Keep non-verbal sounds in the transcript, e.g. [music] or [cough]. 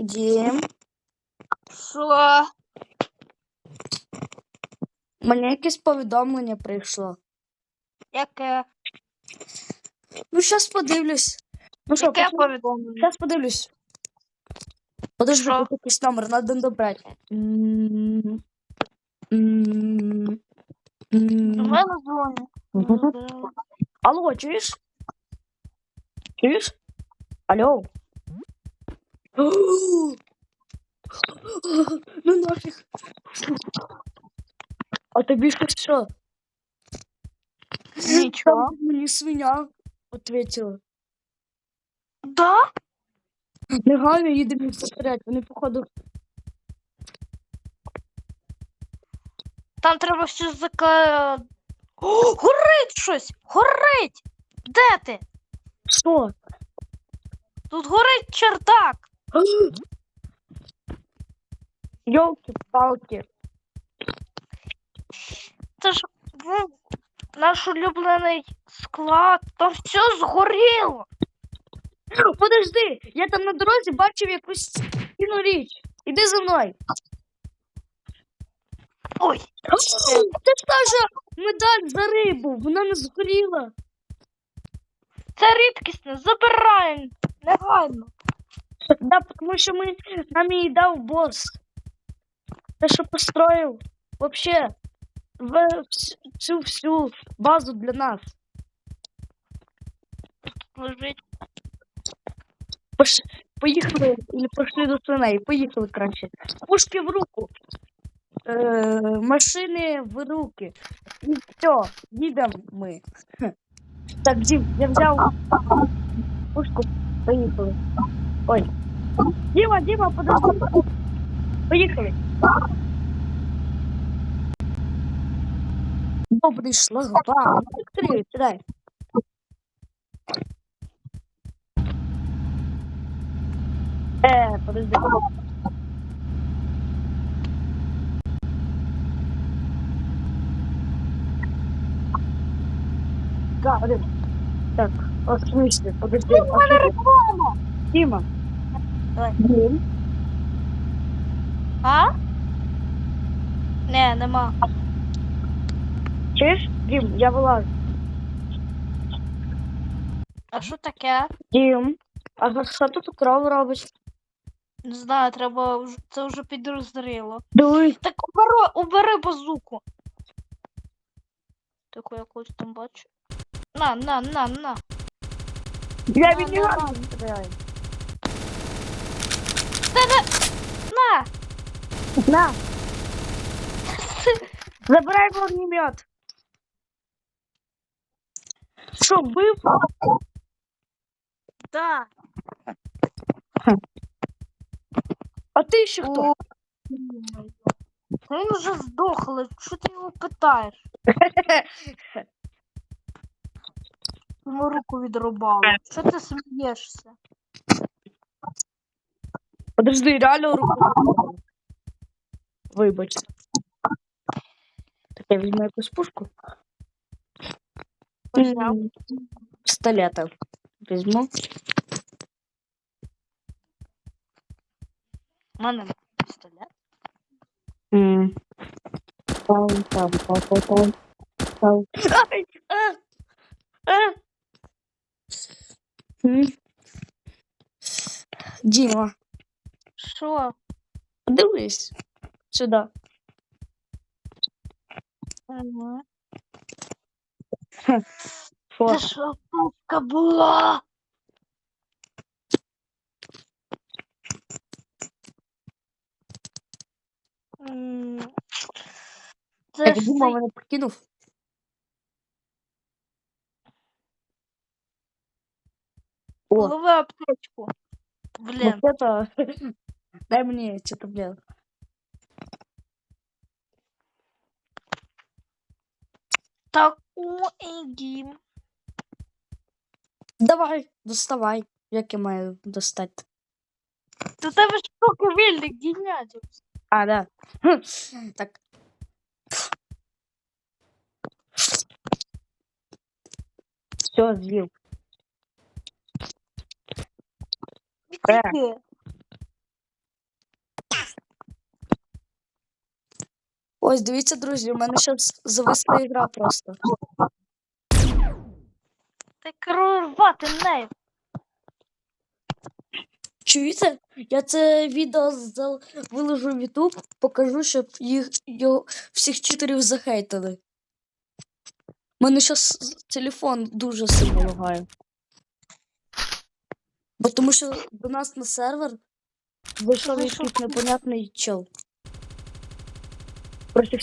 Дім, Що? мені якесь повідомлення прийшло. Яке? Ну, зараз подивлюсь. Ну що, Яке повідомлення? зараз подивлюсь. Подожди, Що? тут якийсь номер, надо добрати. М, м, До м. мене дзвонить. Алло, чуєш? Чуєш? Алло. Ну нафіг. А тобі що що? Нічого. Там мені свиня ответила. Да? Негайно їдемо їх застрять. Вони, походу, Там треба щось зака. О, горить щось! Горить! Де ти? що? Тут горить чердак! [gasps] Йолки-палки. Це ж ну, наш улюблений склад. Там все згоріло. [gasps] Подожди, я там на дорозі бачив якусь стіну річ. Іди за мною. Ой, [gasps] Це ж та же медаль за рибу, вона не згоріла. це рідкісне, забираємо. Негайно. Да, тому що ми нам її дав бос. Те, що построїв вообще в вс- цю всю базу для нас. Лежить. Пош... Поїхали і пошли до свиней. Поїхали краще. Пушки в руку. Е, машини в руки. І все, їдемо ми. Хе. Так, Дім, я взяв пушку. Поїхали. Ой. Діма, Діма, подожди. Поїхали. Добрий шлагбаум. Відкрий, сідай. Е, подожди. Да, один. Так, смысле? Подожди. У мене а реклама. Діма. Давай. Дім. А? Не, нема. Чуєш? Дім, я вилазу. А що таке? Дім. А за що тут кров робить? Не знаю, треба. вж- Це вже підозріло. Дивись. Так убери, убери базуку. Таку якусь там бачу. На, на, на, на. Я Да, від нього стріляю. На! На. Забирай вогнемет. Що, вбив? Да. А ти ще хто? О, ё-моё. Та Він вже здохлий, що ти його питаєш? [laughs] Йому руку відрубали. Що ти смієшся? Подожди, реально руку. Вибач. Так я візьму якусь пушку. Взяв. М, Пістолета візьму. У мене пістолет. М. Там, там, там, там, там, там. Ай! А! А! М. Діма, Що? дивись сюди. Ага. Це що пупка була? М, Це Так, ж цей- мене покинув. О, лови аптечку. Блін. вот это... [laughs] Дай мне эти таблетки. Так, о, Егім. Давай, доставай. Як я маю достати? До тебе ж поки вільник дійняться. А, да. Хм, Так. Все, з'їв. Е. Відійди. Ось, дивіться, друзі, у мене зараз зависла ігра просто. Ти керувати нею. Чуєте? Я це відео зал- виложу в YouTube, покажу, щоб їх його, всіх читерів захейтили. У мене зараз телефон дуже сильно лагає. Бо тому що до нас на сервер Зайшов. якийсь непонятний чел. Проти